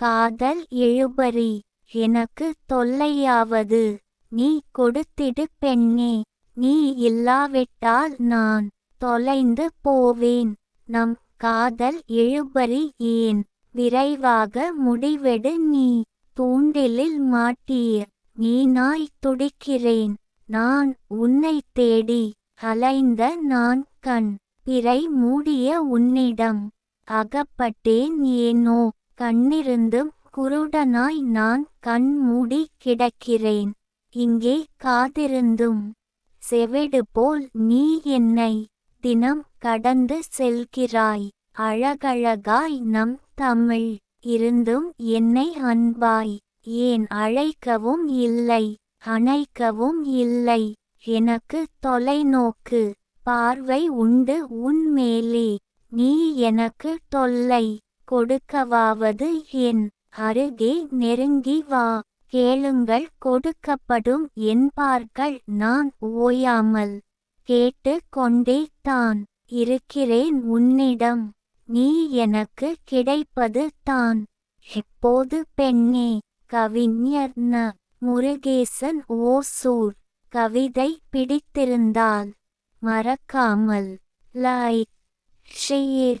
காதல் எழுபறி. எனக்கு தொல்லையாவது நீ கொடுத்திடு பெண்ணே நீ இல்லாவிட்டால் நான் தொலைந்து போவேன். நம் காதல் எழுபறி ஏன்? விரைவாக முடிவெடு நீ. தூண்டிலில் மாட்டிய நீனாய் துடிக்கிறேன் நான் உன்னை தேடி அலைந்த நான் கண் பிறை மூடிய உன்னிடம் அகப்பட்டேன் ஏனோ? கண்ணிருந்தும் குருடனாய் நான் கண் மூடி கிடக்கிறேன். இங்கே காதிருந்தும் செவிடு போல் நீ என்னை தினம் கடந்து செல்கிறாய். அழகழகாய் நம் தமிழ் இருந்தும் என்னை அன்பாய். ஏன் அழைக்கவும் இல்லை அணைக்கவும் இல்லை. எனக்கு தொலைநோக்கு பார்வை உண்டு உன் மேலே நீ எனக்கு தொல்லை கொடுக்கவாவது என் அருகே நெருங்கி வா. கேளுங்கள் கொடுக்கப்படும் என்பார்கள் நான் ஓயாமல் கேட்டு கொண்டே தான் இருக்கிறேன் உன்னிடம். நீ எனக்கு கிடைப்பது தான். எப்போது பெண்ணே கவிஞர் ந. முருகேசன் ஓசூர். கவிதை பிடித்திருந்தால் மறக்காமல் லைக் ஷேர்.